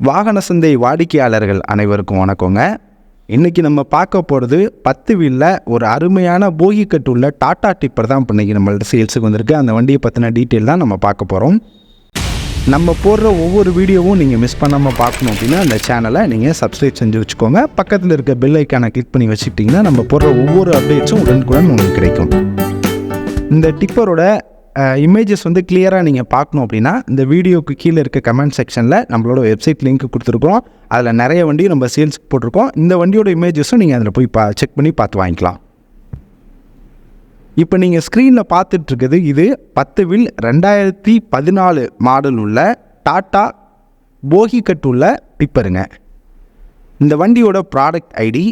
வாகன சந்தை வாடிக்கையாளர்கள் அனைவருக்கும் வணக்கங்க. இன்றைக்கி நம்ம பார்க்க போகிறது பத்து வீலில் ஒரு அருமையான போகி கட்டுள்ள டாடா டிப்பர் தான் இப்போ இன்றைக்கி நம்மள்ட்ட சேல்ஸுக்கு வந்திருக்கு. அந்த வண்டியை பற்றின டீட்டெயில் தான் நம்ம பார்க்க போகிறோம் நம்ம போடுற ஒவ்வொரு வீடியோவும் நீங்கள் மிஸ் பண்ணாமல் பார்க்கணும் அப்படின்னா அந்த சேனலை நீங்கள் சப்ஸ்கிரைப் செஞ்சு வச்சுக்கோங்க. பக்கத்தில் இருக்க பெல் ஐக்கானை கிளிக் பண்ணி வச்சுக்கிட்டிங்கன்னா நம்ம போடுற ஒவ்வொரு அப்டேட்ஸும் உடனுக்குடன் உங்களுக்கு கிடைக்கும். இந்த டிப்பரோட இமேஜஸ் வந்து கிளியராக நீங்கள் பார்க்கணும் அப்படின்னா இந்த வீடியோக்கு கீழே இருக்க கமெண்ட் செக்ஷனில் நம்மளோட வெப்சைட் லிங்க் கொடுத்துருக்கோம் அதில் நிறைய வண்டி நம்ம சேல்ஸ்க்கு போட்டிருக்கோம். இந்த வண்டியோட இமேஜஸும் நீங்கள் அதில் போய் பா செக் பண்ணி பார்த்து வாங்கிக்கலாம். இப்போ நீங்கள் ஸ்க்ரீனில் பார்த்துட்ருக்குது இது பத்து வில் ரெண்டாயிரத்தி பதினாலு மாடல் உள்ள டாட்டா போகி உள்ள டிப்பருங்க இந்த வண்டியோட product ID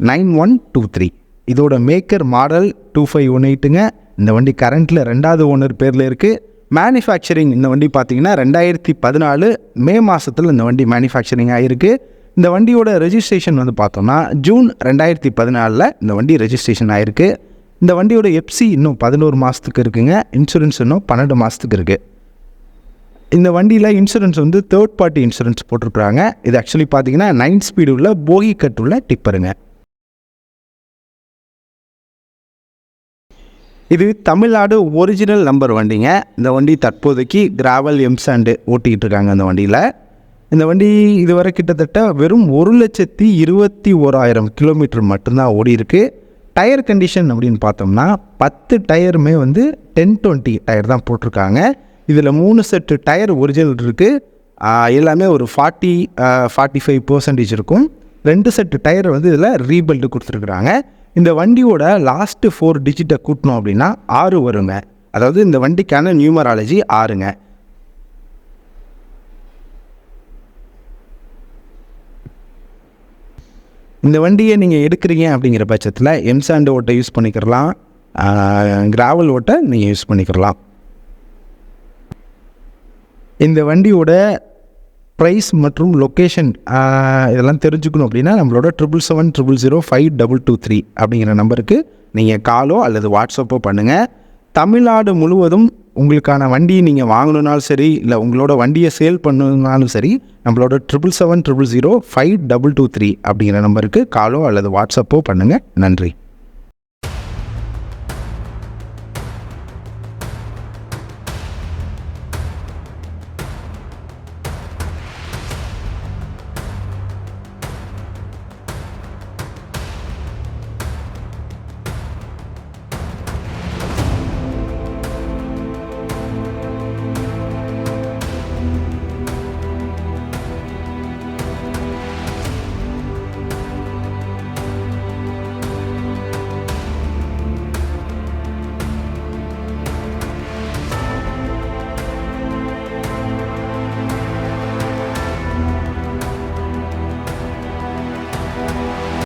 nine one two three இதோட maker model two five one எயிட்டுங்க இந்த வண்டி கரண்ட்டில் ரெண்டாவது ஓனர் பேரில் இருக்குது மேனுஃபேக்சரிங் இந்த வண்டி பார்த்தீங்கன்னா ரெண்டாயிரத்தி பதினாலு மே மாதத்தில் இந்த வண்டி மேனுஃபேக்சரிங் ஆகிருக்கு இந்த வண்டியோட ரெஜிஸ்ட்ரேஷன் வந்து பார்த்தோம்னா ஜூன் ரெண்டாயிரத்தி பதினாலில் இந்த வண்டி ரெஜிஸ்ட்ரேஷன் ஆகிருக்கு இந்த வண்டியோட எஃப்சி இன்னும் பதினோரு மாதத்துக்கு இருக்குங்க. இன்சூரன்ஸ் இன்னும் பன்னெண்டு மாதத்துக்கு இருக்குது இந்த வண்டியில் இன்சூரன்ஸ் வந்து தேர்ட் பார்ட்டி இன்சூரன்ஸ் போட்டிருக்குறாங்க. இது ஆக்சுவலி பார்த்தீங்கன்னா நைன் ஸ்பீடு உள்ள போகி கட்டுள்ள டிப்பருங்க இது தமிழ்நாடு ஒரிஜினல் நம்பர் வண்டிங்க. இந்த வண்டி தற்போதைக்கு கிராவல் எம்சாண்டு ஓட்டிக்கிட்டு இருக்காங்க அந்த வண்டியில். இந்த வண்டி இதுவரை கிட்டத்தட்ட வெறும் ஒரு லட்சத்தி இருபத்தி ஓராயிரம் கிலோமீட்டர் மட்டும்தான் ஓடி இருக்கு டயர் கண்டிஷன் அப்படின்னு பார்த்தோம்னா பத்து டயருமே வந்து டென் டுவெண்ட்டி டயர் தான் போட்டிருக்காங்க. இதில் மூணு செட்டு டயர் ஒரிஜினல் இருக்குது எல்லாமே ஒரு ஃபார்ட்டி ஃபார்ட்டி ஃபைவ் பர்சன்டேஜ் இருக்கும். ரெண்டு செட்டு டயர் வந்து இதில் ரீபில்டு கொடுத்துருக்குறாங்க. இந்த வண்டியோட லாஸ்ட்டு ஃபோர் டிஜிட்டை கூட்டணும் அப்படின்னா ஆறு வருங்க. அதாவது இந்த வண்டிக்கான நியூமராலஜி ஆறுங்க. இந்த வண்டியை நீங்கள் எடுக்கிறீங்க அப்படிங்கிற பட்சத்தில் எம்சாண்டு ஓட்டை யூஸ் பண்ணிக்கிறலாம். கிராவல் ஓட்டை நீங்கள் யூஸ் பண்ணிக்கிறலாம். இந்த வண்டியோட ப்ரைஸ் மற்றும் லொக்கேஷன் இதெல்லாம் தெரிஞ்சுக்கணும் அப்படின்னா நம்மளோட triple seven triple zero five double two three அப்படிங்கிற நம்பருக்கு நீங்கள் காலோ அல்லது வாட்ஸ்அப்போ பண்ணுங்கள் தமிழ்நாடு முழுவதும் உங்களுக்கான வண்டியை நீங்கள் வாங்கணுன்னாலும் சரி இல்லை உங்களோட வண்டியை சேல் பண்ணணுனாலும் சரி நம்மளோட triple seven triple zero five double two three அப்படிங்கிற நம்பருக்கு காலோ அல்லது வாட்ஸ்அப்போ பண்ணுங்கள் நன்றி.